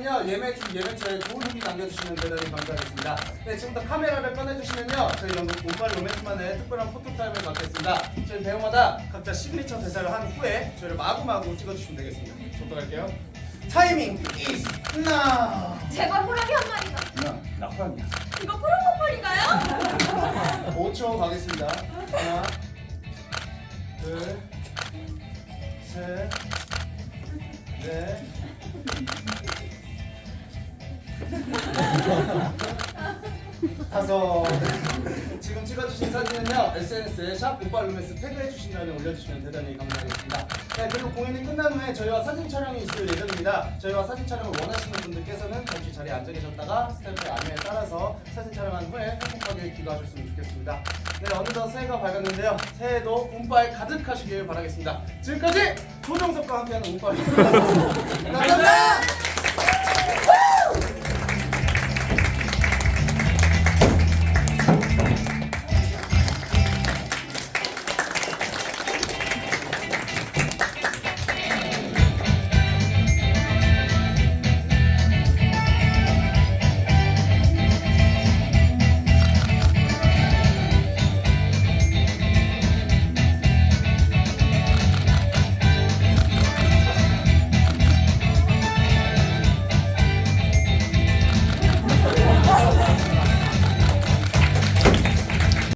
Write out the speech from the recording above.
보셨다면요. 예매 중 예매처에 좋은 후기 남겨주시면 대단히 감사하겠습니다. 네, 지금부터 카메라를 꺼내주시면요. 저희 연극 몸빨 로맨스만의 특별한 포토 타임을 갖겠습니다. 저희 배우마다 각자 시그니처 대사를 한 후에 저희를 마구마구 찍어주시면 되겠습니다. 저부터 갈게요. 타이밍 is now. 제발 호랑이 한 마리가. 나, 나 호랑이야. 이거 프로포폴인가요? 5초 가겠습니다. 하나, 둘, 셋, 넷. 다섯. 지금 찍어주신 사진은요 SNS에 샵 오빨루메스 태그해 주신 다음에 올려주시면 대단히 감사하겠습니다. 네 그리고 공연이 끝난 후에 저희와 사진 촬영이 있을 예정입니다. 저희와 사진 촬영을 원하시는 분들께서는 잠시 자리에 앉아 계셨다가 스태프의 안내에 따라서 사진 촬영한 후에 행복하게 귀가하셨으면 좋겠습니다. 네 어느덧 새해가 밝았는데요. 새해도 운빨 가득하시길 바라겠습니다. 지금까지 조정석과 함께하는 운빨 감사합니다.